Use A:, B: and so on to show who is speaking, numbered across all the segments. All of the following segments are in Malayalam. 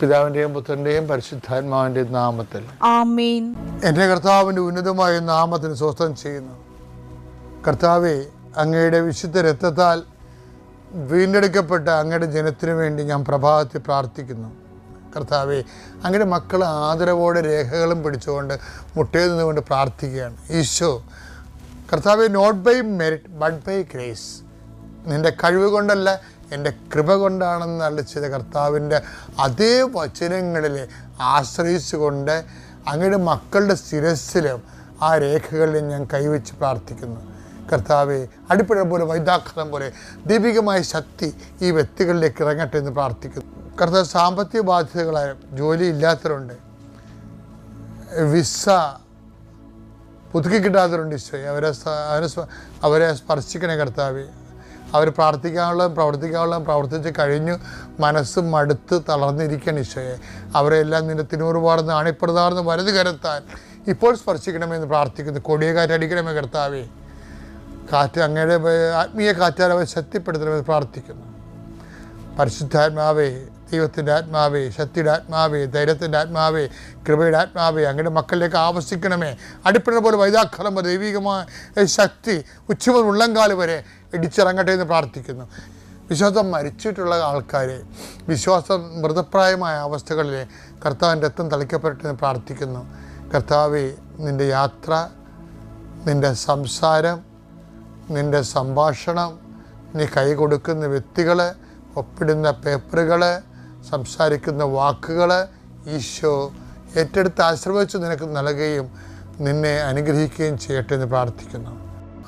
A: പിതാവിന്റെയും പുത്രന്റെയും പരിശുദ്ധാത്മാവിന്റെയും നാമത്തിൽ.
B: ആമേൻ.
A: എന്റെ കർത്താവിന്റെ ഉന്നതമായ നാമത്തിന് സ്വസ്ഥം ചെയ്യുന്നു. കർത്താവെ അങ്ങയുടെ വിശുദ്ധ രക്തത്താൽ വീണ്ടെടുക്കപ്പെട്ട അങ്ങയുടെ ജനത്തിനു വേണ്ടി ഞാൻ പ്രഭാതത്തിൽ പ്രാർത്ഥിക്കുന്നു. കർത്താവെ അങ്ങയുടെ മക്കൾ ആദരവോടെ രേഖകളും പിടിച്ചുകൊണ്ട് മുട്ടയിൽ നിന്നുകൊണ്ട് പ്രാർത്ഥിക്കുകയാണ്. ഈശോ കർത്താവെ not by merit but by grace നിന്റെ കഴിവ് കൊണ്ടല്ല എന്റെ കൃപ കൊണ്ടാണെന്ന് അളിച്ചത് കർത്താവിന്റെ അതേ വചനങ്ങളിൽ ആശ്രയിച്ചുകൊണ്ട് അങ്ങയുടെ മക്കളുടെ ശിരസ്സിലും ആ രേഖകളിൽ ഞാൻ കൈവച്ച് പ്രാർത്ഥിക്കുന്നു. കർത്താവെ അടിപ്പഴ പോലെ വൈദാഖലം പോലെ ദീപികമായ ശക്തി ഈ വ്യക്തികളിലേക്ക് ഇറങ്ങട്ടെ എന്ന് പ്രാർത്ഥിക്കുന്നു. കർത്താവ് സാമ്പത്തിക ബാധ്യതകളായ ജോലി ഇല്ലാത്തവരുണ്ട്. വിസ പുതുക്കി കിട്ടാത്തവരുണ്ട് ഈശോയെ. അവരെ അവരെ അവരെ സ്പർശിക്കണേ കർത്താവെ. അവർ പ്രാർത്ഥിക്കാനുള്ള പ്രവർത്തിക്കാനുള്ളതും പ്രവർത്തിച്ച് കഴിഞ്ഞു മനസ്സ് മടുത്ത് തളർന്നിരിക്കണം ഈശോയെ. അവരെല്ലാം നിന്റെ തിരുമുറുപാടുന്ന അണിപ്പെടുതാർന്ന് വലത് കരത്താൻ ഇപ്പോൾ സ്പർശിക്കണമെന്ന് പ്രാർത്ഥിക്കുന്നു. കൊടിയ കാറ്റടിക്കണമേ കർത്താവേ. കാറ്റ് അങ്ങയുടെ ആത്മീയ കാറ്റാൽ അവരെ ശക്തിപ്പെടുത്തണമെന്ന് പ്രാർത്ഥിക്കുന്നു. പരിശുദ്ധാത്മാവേ ദൈവത്തിന്റെ ആത്മാവേ ശക്തിയുടെ ആത്മാവേ ധൈര്യത്തിന്റെ ആത്മാവേ കൃപയുടെ ആത്മാവേ അങ്ങയുടെ മക്കളിലേക്ക് ആവശ്യിക്കണമേ. അടുപ്പിടുന്ന പോലെ വൈതാക്കളം ദൈവികമായ ശക്തി ഉച്ചമുതൽ ഉള്ളംകാൽ വരെ ഇടിച്ചിറങ്ങട്ടെ എന്ന് പ്രാർത്ഥിക്കുന്നു. വിശ്വാസം മരിച്ചിട്ടുള്ള ആൾക്കാരെ വിശ്വാസം മൃതപ്രായമായ അവസ്ഥകളിൽ കർത്താവിന്റെ രക്തം തളിക്കപ്പെടട്ടെ എന്ന് പ്രാർത്ഥിക്കുന്നു. കർത്താവെ നിന്റെ യാത്ര നിന്റെ സംസാരം നിന്റെ സംഭാഷണം നീ കൈ കൊടുക്കുന്ന വ്യക്തികൾ ഒപ്പിടുന്ന പേപ്പറുകൾ സംസാരിക്കുന്ന വാക്കുകൾ ഈശോ ഏറ്റെടുത്ത് ആശ്രയിച്ച് നിനക്ക് നൽകുകയും നിന്നെ അനുഗ്രഹിക്കുകയും ചെയ്യട്ടെ എന്ന് പ്രാർത്ഥിക്കുന്നു.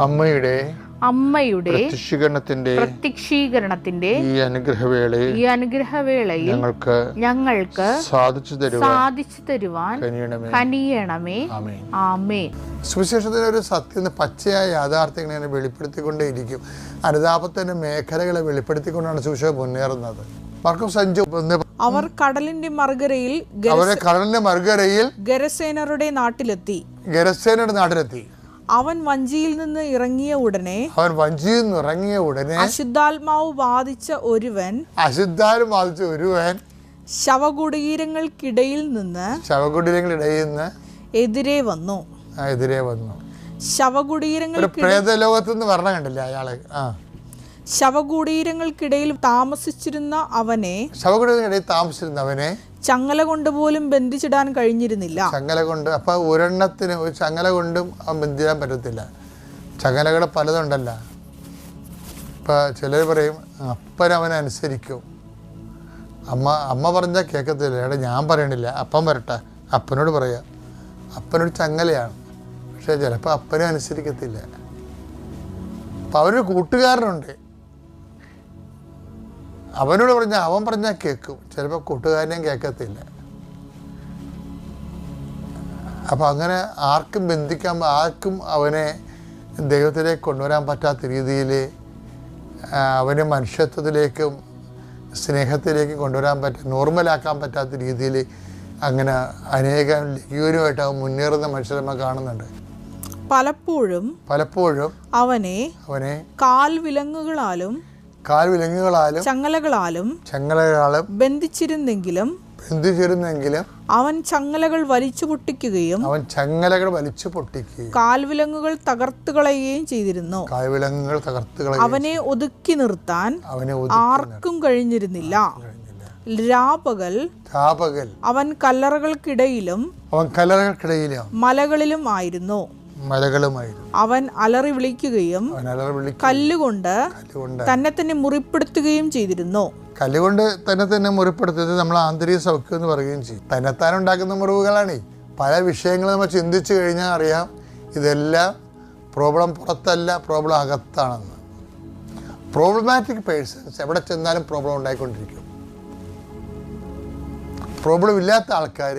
A: അമ്മയുടെ
B: അമ്മയുടെ
A: പ്രത്യക്ഷീകരണത്തിന്റെ
B: പ്രത്യക്ഷീകരണത്തിന്റെ
A: ഈ അനുഗ്രഹവേളയിൽ
B: ഈ അനുഗ്രഹവേളയിൽ
A: ഞങ്ങൾക്ക്
B: ഞങ്ങൾക്ക്
A: സാധിച്ചു തരുവാൻ
B: സാധിച്ചു തരുവാൻ
A: കനിയണമേ.
B: ആമേ
A: സുവിശേഷത്തിന് ഒരു സത്യം പച്ചയായ യാഥാർത്ഥ്യങ്ങൾ ഇങ്ങനെ വെളിപ്പെടുത്തിക്കൊണ്ടേയിരിക്കും. അനുതാപത്തിന്റെ മേഖലകളെ വെളിപ്പെടുത്തിക്കൊണ്ടാണ് സുവിശേഷം മുന്നേറുന്നത്.
C: അവർ കടലിന്റെ മറുകരയിൽ
A: അവരെ കടലിന്റെ മറുകരയിൽ
C: ഗരസേനരുടെ നാട്ടിലെത്തി.
A: ഗരസേനയുടെ നാട്ടിലെത്തി.
C: അവൻ വഞ്ചിയിൽ നിന്ന് ഇറങ്ങിയ ഉടനെ
A: അവൻ വഞ്ചിയിൽ നിന്ന് ഇറങ്ങിയ ഉടനെ
C: അശുദ്ധാത്മാവ് ബാധിച്ച ഒരുവൻ
A: അശുദ്ധാരും ബാധിച്ച ഒരുവൻ
C: ശവകുടീരങ്ങൾക്കിടയിൽ നിന്ന്
A: ശവകുടീരങ്ങളിടയിൽ നിന്ന്
C: എതിരെ വന്നു.
A: എതിരെ വന്നു.
C: ശവകുടീരങ്ങൾ
A: പ്രേതലോകത്ത് നിന്ന് വരണം കണ്ടില്ല അയാളെ? ആ.
C: ശവകുടീരങ്ങൾക്കിടയിൽ താമസിച്ചിരുന്ന അവനെ
A: ശവകുടീരങ്ങളിടയിൽ താമസിച്ചിരുന്ന അവനെ
C: ചങ്ങല കൊണ്ട് പോലും ബന്ധിച്ചിടാൻ കഴിഞ്ഞിരുന്നില്ല.
A: ചങ്ങല കൊണ്ട് അപ്പൊ ഒരെണ്ണത്തിന് ഒരു ചങ്ങല കൊണ്ടും ബന്ധിക്കാൻ പറ്റത്തില്ല. ചങ്ങലകൾ പലതുണ്ടല്ല. ഇപ്പൊ ചിലർ പറയും അപ്പൻ അവനെ അനുസരിക്കും. അമ്മ അമ്മ പറഞ്ഞാൽ കേൾക്കത്തില്ല എടാ ഞാൻ പറയണില്ല. അപ്പൻ വരട്ടെ. അപ്പനോട് പറയാം. അപ്പനൊരു ചങ്ങലയാണ്. പക്ഷെ ചിലപ്പോൾ അപ്പനെ അനുസരിക്കത്തില്ല. അപ്പം അവരൊരു കൂട്ടുകാരനുണ്ട്. അവനോട് പറഞ്ഞാൽ അവൻ പറഞ്ഞാൽ കേൾക്കും ചിലപ്പോൾ കൂട്ടുകാരനെയും കേൾക്കത്തില്ല അപ്പം അങ്ങനെ ആർക്കും ബന്ധിക്കാൻ ആർക്കും അവനെ ദൈവത്തിലേക്ക് കൊണ്ടുവരാൻ പറ്റാത്ത രീതിയിൽ അവനെ മനുഷ്യത്വത്തിലേക്കും സ്നേഹത്തിലേക്കും കൊണ്ടുവരാൻ പറ്റും നോർമലാക്കാൻ പറ്റാത്ത രീതിയിൽ അങ്ങനെ അനേകം ലഘുവിനുമായിട്ട് അവൻ മുന്നേറുന്ന മനുഷ്യരെ നമ്മൾ കാണുന്നുണ്ട്.
C: പലപ്പോഴും
A: പലപ്പോഴും
C: അവനെ
A: അവനെ
C: കാൽ വിലങ്ങുകളാലും
A: കാൽ വിലങ്ങുകളാലും
C: ചങ്ങലകളാലും
A: ചങ്ങലകളാലും
C: ബന്ധിച്ചിരുന്നെങ്കിലും
A: ബന്ധിച്ചിരുന്നെങ്കിലും
C: അവൻ ചങ്ങലകൾ വലിച്ചു പൊട്ടിക്കുകയും
A: അവൻ ചങ്ങലകൾ വലിച്ചു പൊട്ടിക്കുകയും
C: കാൽവിലങ്ങുകൾ തകർത്ത് കളയുകയും ചെയ്തിരുന്നു.
A: കാൽവിലങ്ങുകൾ തകർത്ത്
C: അവനെ ഒതുക്കി നിർത്താൻ
A: അവനെ
C: ആർക്കും കഴിഞ്ഞിരുന്നില്ല. രാപകൽ
A: രാപകൽ
C: അവൻ കല്ലറകൾക്കിടയിലും
A: അവൻ കല്ലറകൾക്കിടയിലും
C: മലകളിലും ആയിരുന്നു.
A: മലകളുമായിരുന്നു.
C: അവൻ അലറി വിളിക്കുകയും കല്ലുകൊണ്ട് തന്നെ തന്നെ മുറിപ്പെടുത്തുകയും ചെയ്തിരുന്നു.
A: കല്ലുകൊണ്ട് തന്നെ തന്നെ മുറിപ്പെടുത്തിയത് നമ്മൾ ആന്തരിക സൗഖ്യം എന്ന് പറയുകയും ചെയ്യും തന്നെത്താൻ ഉണ്ടാക്കുന്ന മുറിവുകളാണ് പല വിഷയങ്ങൾ നമ്മൾ ചിന്തിച്ചു കഴിഞ്ഞാൽ അറിയാം ഇതെല്ലാം പ്രോബ്ലം പുറത്തല്ല പ്രോബ്ലം അകത്താണെന്ന്. പ്രോബ്ലമാറ്റിക് പേഴ്സൺസ് എവിടെ ചെന്നാലും പ്രോബ്ലം ഉണ്ടായിക്കൊണ്ടിരിക്കും. പ്രോബ്ലം ഇല്ലാത്ത ആൾക്കാർ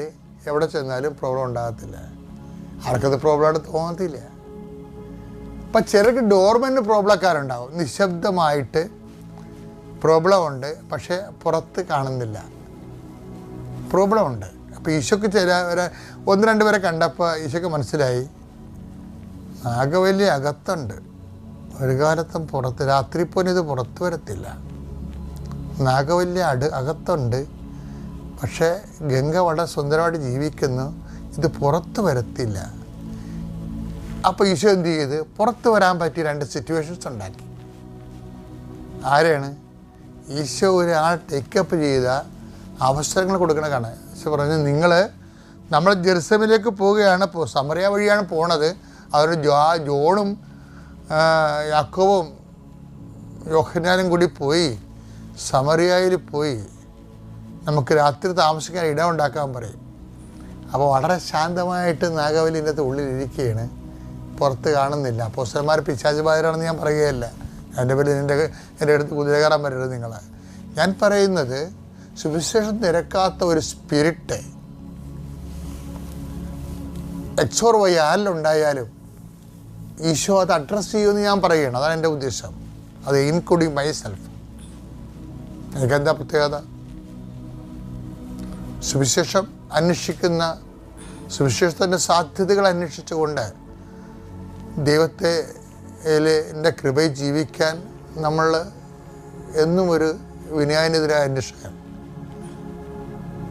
A: എവിടെ ചെന്നാലും പ്രോബ്ലം ഉണ്ടാകത്തില്ല. ആർക്കത് പ്രോബ്ലമായിട്ട് തോന്നത്തില്ല. അപ്പം ചിലർക്ക് ഡോർമെന്റ് പ്രോബ്ലക്കാരുണ്ടാവും നിശബ്ദമായിട്ട് പ്രോബ്ലം ഉണ്ട് പക്ഷേ പുറത്ത് കാണുന്നില്ല. പ്രോബ്ലം ഉണ്ട്. അപ്പോൾ ഈശോക്ക് ചില ഒരു ഒന്ന് രണ്ട് പേരെ കണ്ടപ്പോൾ ഈശോക്ക് മനസ്സിലായി നാഗവല്ലി അകത്തുണ്ട്. ഒരു കാലത്തും പുറത്ത് രാത്രി പോലും ഇത് പുറത്ത് വരത്തില്ല. നാഗവല്ലി അട് അകത്തുണ്ട്. പക്ഷേ ഗംഗ വളരെ സുന്ദരമായിട്ട് ജീവിക്കുന്നു. ഇത് പുറത്ത് വരത്തില്ല. അപ്പോൾ ഈശോ എന്ത് ചെയ്ത്? പുറത്ത് വരാൻ പറ്റിയ രണ്ട് സിറ്റുവേഷൻസ് ഉണ്ടാക്കി. ആരാണ്? ഈശോ ഒരാൾ ടേക്കപ്പ് ചെയ്ത അവസരങ്ങൾ കൊടുക്കണ കാണാൻ. ഈശോ പറഞ്ഞു നിങ്ങൾ നമ്മൾ ജെറുസലമിലേക്ക് പോവുകയാണ് സമറിയ വഴിയാണ് പോണത്. അവർ ജോ ജോണും യാക്കോവും യോഹനാനും കൂടി പോയി. സമറിയായിൽ പോയി. നമുക്ക് രാത്രി താമസിക്കാൻ ഇടം ഉണ്ടാക്കാൻ പറയും. അപ്പോൾ വളരെ ശാന്തമായിട്ട് നാഗവലി ഇതിന്റെ ഉള്ളിലിരിക്കുകയാണ്. പുറത്ത് കാണുന്നില്ല. പോസ്റ്റർമാർ അപ്പോസ്റ്റന്മാർ പിശാചുബായരാണെന്ന് ഞാൻ പറയുകയല്ല. എന്റെ പേര് എന്റെ എന്റെ അടുത്ത് കുതിര കയറാൻ പറ്റരുത് നിങ്ങൾ ഞാൻ പറയുന്നത് സുവിശേഷം നിരക്കാത്ത ഒരു സ്പിരിറ്റ്. എക്സോർ വൈ ആരിലുണ്ടായാലും ഈശോ അത് അഡ്രസ്സ് ചെയ്യുമെന്ന് ഞാൻ പറയുകയാണ്. അതാണ് എന്റെ ഉദ്ദേശം. അത് ഇൻക്ലൂഡിങ് മൈ സെൽഫ് എനിക്കെന്താ പ്രത്യേകത? സുവിശേഷം അന്വേഷിക്കുന്ന സുവിശേഷത്തിന്റെ സാധ്യതകൾ അന്വേഷിച്ചുകൊണ്ട് ദൈവത്തെ എന്റെ കൃപയിൽ ജീവിക്കാൻ നമ്മൾ എന്നും ഒരു വിനയാനെതിരായ അന്വേഷിക്കണം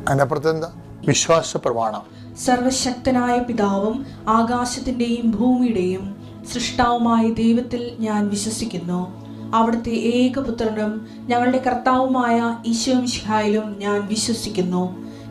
A: അതിനപ്പുറത്ത് എന്താ? വിശ്വാസ പ്രമാണം.
D: സർവശക്തനായ പിതാവും ആകാശത്തിന്റെയും ഭൂമിയുടെയും സൃഷ്ടാവുമായ ദൈവത്തിൽ ഞാൻ വിശ്വസിക്കുന്നു. അവിടുത്തെ ഏകപുത്രനും ഞങ്ങളുടെ കർത്താവുമായ ഈശോമിഷിഹായിലും ഞാൻ വിശ്വസിക്കുന്നു.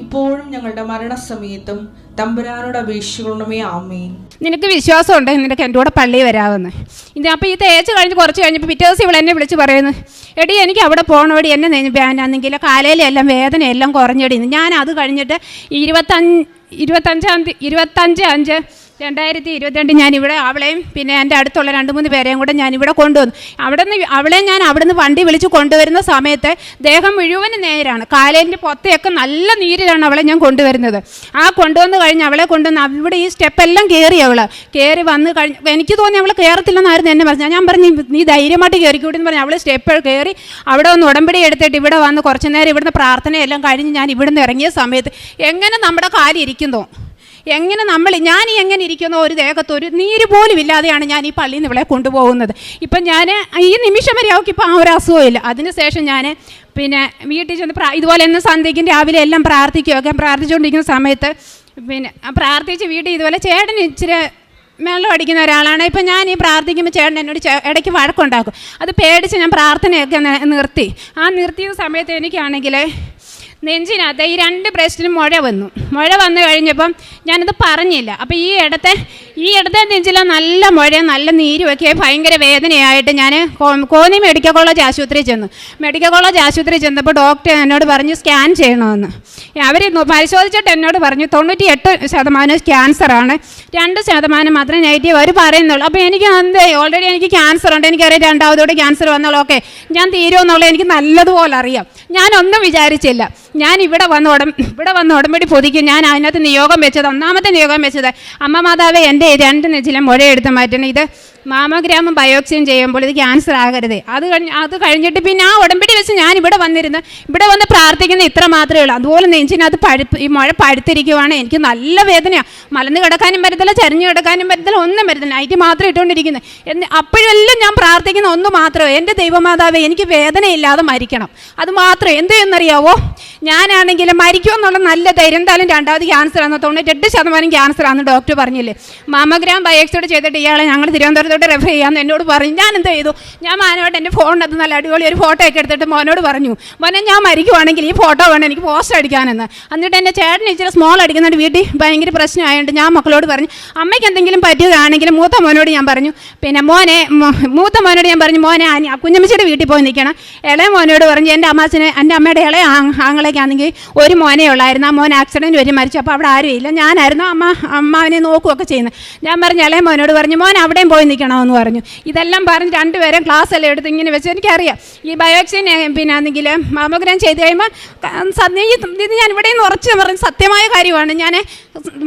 D: ഇപ്പോഴും ഞങ്ങളുടെ മരണസമയത്തും തമ്പുരാനോട് അപേക്ഷിക്കണമേ ആമേൻ.
E: നിനക്ക് വിശ്വാസം ഉണ്ടെങ്കിൽ നിനക്ക് എന്റെ കൂടെ പള്ളി വരാമെന്ന്. ഇത് അപ്പം ഈ തേച്ച് കഴിഞ്ഞ് കുറച്ച് കഴിഞ്ഞപ്പോൾ പിറ്റേ ദിവസം ഇവിടെ എന്നെ വിളിച്ച് പറയുന്നു എടി എനിക്ക് അവിടെ പോകണോടി എന്നെ നെഞ്ഞ് കാലയിലെല്ലാം വേദന എല്ലാം കുറഞ്ഞെടി. ഞാൻ അത് കഴിഞ്ഞിട്ട് ഇരുപത്തഞ്ച് ഇരുപത്തഞ്ചാം തീയതി ഇരുപത്തഞ്ച് അഞ്ച് രണ്ടായിരത്തി ഇരുപത്തിരണ്ട് ഞാൻ ഇവിടെ അവളെയും പിന്നെ എന്റെ അടുത്തുള്ള രണ്ട് മൂന്ന് പേരെയും കൂടെ ഞാൻ ഇവിടെ കൊണ്ടുവന്നു. അവിടെ നിന്ന് അവളെ ഞാൻ അവിടെ നിന്ന് വണ്ടി വിളിച്ച് കൊണ്ടുവരുന്ന സമയത്ത് ദേഹം മുഴുവനും നേരാണ്. കാലേന്റെ പൊത്തയൊക്കെ നല്ല നീരിലാണ് അവളെ ഞാൻ കൊണ്ടുവരുന്നത്. ആ കൊണ്ടുവന്ന് കഴിഞ്ഞ് അവളെ കൊണ്ടുവന്ന് അവിടെ ഈ സ്റ്റെപ്പെല്ലാം കയറി അവൾ കയറി വന്ന് കഴിഞ്ഞ് എനിക്ക് തോന്നി അവൾ കയറത്തില്ലെന്നായിരുന്നു എന്നെ പറഞ്ഞു ഞാൻ പറഞ്ഞു "നീ- ധൈര്യമായിട്ട് കയറിക്കൂടി എന്ന് പറഞ്ഞു അവൾ സ്റ്റെപ്പ് കയറി അവിടെ ഒന്ന് ഉടമ്പടി എടുത്തിട്ട് ഇവിടെ വന്ന് കുറച്ച് നേരം ഇവിടുന്ന് പ്രാർത്ഥനയെല്ലാം കഴിഞ്ഞ് ഞാൻ ഇവിടുന്ന് ഇറങ്ങിയ സമയത്ത് എങ്ങനെ നമ്മുടെ കാലിരിക്കുന്നോ? എങ്ങനെ നമ്മൾ ഞാൻ എങ്ങനെ ഇരിക്കുന്നോ ഒരു ദേഹത്ത് ഒരു നീര് പോലും ഇല്ലാതെയാണ് ഞാൻ ഈ പള്ളിയിൽ നിന്ന് ഇവിടെ കൊണ്ടുപോകുന്നത്. ഇപ്പം ഞാൻ ഈ നിമിഷം വരെ അവൾക്ക് ഇപ്പം ആ ഒരു അസുഖമില്ല അതിനുശേഷം ഞാൻ പിന്നെ വീട്ടിൽ ചെന്ന് ഇതുപോലെ തന്നെ സന്ധ്യയ്ക്കും രാവിലെ എല്ലാം പ്രാർത്ഥിക്കുകയൊക്കെ. പ്രാർത്ഥിച്ചുകൊണ്ടിരിക്കുന്ന സമയത്ത് പിന്നെ പ്രാർത്ഥിച്ച് വീട്ടിൽ ഇതുപോലെ ചേട്ടൻ ഇച്ചിരി വെള്ളം അടിക്കുന്ന ഒരാളാണ്. ഇപ്പം ഞാൻ ഈ പ്രാർത്ഥിക്കുമ്പോൾ ചേട്ടൻ എന്നോട് ഇടയ്ക്ക് വഴക്കുണ്ടാക്കും. അത് പേടിച്ച് ഞാൻ പ്രാർത്ഥനയൊക്കെ നിർത്തി. ആ നിർത്തിയ സമയത്ത് എനിക്കാണെങ്കിൽ നെഞ്ചിനകത്ത് ഈ രണ്ട് ബ്രസ്റ്റിനും മുഴ വന്നു. മുഴ വന്നു കഴിഞ്ഞപ്പം ഞാനത് പറഞ്ഞില്ല. അപ്പോൾ ഈ ഇടത്തെ ഈ ഇടത്തെ നെഞ്ചില നല്ല മുഴ നല്ല നീരുമൊക്കെ ഭയങ്കര വേദനയായിട്ട് ഞാൻ കോന്നി മെഡിക്കൽ കോളേജ് ആശുപത്രിയിൽ ചെന്നു. മെഡിക്കൽ കോളേജ് ആശുപത്രിയിൽ ചെന്നപ്പോൾ ഡോക്ടർ എന്നോട് പറഞ്ഞു സ്കാൻ ചെയ്യണമെന്ന്. അവർ പരിശോധിച്ചിട്ട് എന്നോട് പറഞ്ഞു തൊണ്ണൂറ്റി എട്ട് ശതമാനം ക്യാൻസറാണ് രണ്ട് ശതമാനം മാത്രമേ നെഗറ്റീവ് അവർ പറയുന്നുള്ളൂ. അപ്പോൾ എനിക്ക് എന്ത് ഓൾറെഡി എനിക്ക് ക്യാൻസർ ഉണ്ട്. എനിക്കറിയാം രണ്ടാമതോടെ ക്യാൻസർ വന്നോളൂ ഓക്കെ ഞാൻ തീരുമെന്നുള്ളത് എനിക്ക് നല്ലതുപോലെ അറിയാം. ഞാനൊന്നും വിചാരിച്ചില്ല. ഞാൻ ഇവിടെ വന്ന് ഉടം ഇവിടെ വന്ന് ഉടമ്പടി പൊതിക്കും. ഞാൻ അതിനകത്ത് നിയോഗം വെച്ചത് ഒന്നാമത്തെ നിയോഗം വെച്ചത് അമ്മ മാതാവേ എന്റെ ഈ രണ്ട് നെച്ചിലെ മുഴയെടുത്ത് മാറ്റണം. ഇത് മാമഗ്രാമം ബയോപ്സിയും ചെയ്യുമ്പോൾ ഇത് ക്യാൻസർ ആകരുത്. അത് കഴിഞ്ഞ് അത് കഴിഞ്ഞിട്ട് പിന്നെ ആ ഉടമ്പടി വെച്ച് ഞാൻ ഇവിടെ വന്നിരുന്നു ഇവിടെ വന്ന് പ്രാർത്ഥിക്കുന്ന ഇത്ര മാത്രമേ ഉള്ളൂ. അതുപോലെ നെഞ്ചിനകത്ത് പഴുപ്പ് ഈ മഴ പഴുത്തിരിക്കുവാണ്. എനിക്ക് നല്ല വേദനയാണ് മലന്ന് കിടക്കാനും പറ്റത്തില്ല ചരിഞ്ഞു കിടക്കാനും പറ്റത്തില്ല ഒന്നും പറ്റത്തില്ല. നൈറ്റ് മാത്രം ഇട്ടുകൊണ്ടിരിക്കുന്നത് എന്ന് അപ്പോഴെല്ലാം ഞാൻ പ്രാർത്ഥിക്കുന്ന ഒന്ന് മാത്രമേ എന്റെ ദൈവമാതാവേ എനിക്ക് വേദനയില്ലാതെ മരിക്കണം. അത് മാത്രമേ. എന്ത് എന്നറിയാവോ ഞാനാണെങ്കിൽ മരിക്കുമെന്നുള്ള നല്ല ധൈര്യം എന്തായാലും രണ്ടാമത് ക്യാൻസർ ആണ് തൊണ്ണൂറ്റെട്ട് ശതമാനം ക്യാൻസർ ആണെന്ന് ഡോക്ടർ പറഞ്ഞില്ലേ. മാമഗ്രാം ബയോക്സോട് ചെയ്തിട്ട് ഇയാളെ ഞങ്ങൾ തിരുവനന്തപുരത്തോട്ട് റെഫർ ചെയ്യാമെന്ന് എന്നോട് പറഞ്ഞു. ഞാൻ എന്ത് ചെയ്തു? ഞാൻ മാനോട്ട് എന്റെ ഫോണിനകത്ത് നല്ല അടിപൊളി ഒരു ഫോട്ടോ ഒക്കെ എടുത്തിട്ട് മോനോട് പറഞ്ഞു മോനെ ഞാൻ മരിക്കുവാണെങ്കിൽ ഈ ഫോട്ടോ വേണം എനിക്ക് പോസ്റ്റ് അടിക്കാനെന്ന്. എന്നിട്ട് എന്റെ ചേട്ടൻ ഇച്ചിരി സ്മോൾ അടിക്കുന്നുണ്ട് വീട്ടിൽ ഭയങ്കര പ്രശ്നമായതുകൊണ്ട് ഞാൻ മക്കളോട് പറഞ്ഞു അമ്മയ്ക്ക് എന്തെങ്കിലും പറ്റിയതാണെങ്കിൽ മൂത്ത മോനോട് ഞാൻ പറഞ്ഞു. പിന്നെ മോനെ മൂത്ത മോനോട് ഞാൻ പറഞ്ഞു മോനെ കുഞ്ഞമ്മച്ചിയുടെ വീട്ടിൽ പോയി നിൽക്കണം. ഇളയ മോനോട് പറഞ്ഞു എന്റെ അമ്മാച്ചനെ എന്റെ അമ്മയുടെ ഇളയ ആങ്- ആങ്ങളേക്കാണെങ്കിൽ ഒരു മോനെ ഉള്ളായിരുന്നു. ആ മോൻ ആക്സിഡന്റ് വരെ മരിച്ചു. അപ്പോൾ അവിടെ ആരും ഇല്ല ഞാനായിരുന്നു അമ്മ അമ്മാവിനെ നോക്കുകയൊക്കെ ചെയ്യുന്നത്. ഞാൻ പറഞ്ഞു ഇളയ മോനോട് പറഞ്ഞു മോൻ അവിടെയും പോയി നിൽക്കണമെന്ന് പറഞ്ഞു. ഇതെല്ലാം പറഞ്ഞ് രണ്ടുപേരും ക്ലാസ് എല്ലാം എടുത്ത് ഇങ്ങനെ വെച്ച് എനിക്കറിയാം. ഈ ബയോക്സിൻ പിന്നെ മാമോഗ്രാം ചെയ്ത് കഴിയുമ്പോൾ സത്യം ഇത് ഞാൻ ഇവിടെ നിന്ന് ഉറച്ച് പറഞ്ഞ് സത്യമായ കാര്യമാണ്. ഞാൻ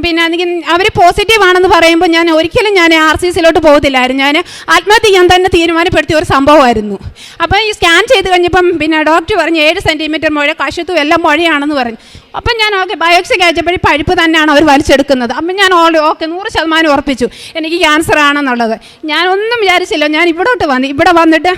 E: പിന്നെ ആണെങ്കിൽ അവർ പോസിറ്റീവ് ആണെന്ന് പറയുമ്പോൾ ഞാൻ ഒരിക്കലും ഞാൻ ആർ സി സിയിലോട്ട് പോകത്തില്ലായിരുന്നു. ഞാൻ ആത്മഹത്യ ചെയ്യാൻ തന്നെ തീരുമാനപ്പെടുത്തിയ ഒരു സംഭവമായിരുന്നു. അപ്പോൾ ഈ സ്കാൻ ചെയ്ത് കഴിഞ്ഞപ്പം പിന്നെ ഡോക്ടർ പറഞ്ഞു ഏഴ് സെന്റിമീറ്റർ മുഴ കശത്തും എല്ലാം മുഴയാണെന്ന് പറഞ്ഞു. അപ്പം ഞാൻ ഓക്കെ ബയോക്സി കഴിച്ചപ്പോഴും പഴുപ്പ് തന്നെയാണ് അവർ വലിച്ചെടുക്കുന്നത്. അപ്പം ഞാൻ ഓൾറെഡി ഓക്കെ നൂറ് ശതമാനം ഉറപ്പിച്ചു. എനിക്ക് ക്യാൻസർ ആണെന്നുള്ളത്. ഞാൻ ഒന്നും വിചാരിച്ചില്ല. ഞാൻ ഇവിടോട്ട് വന്നു ഇവിടെ വന്നിട്ട്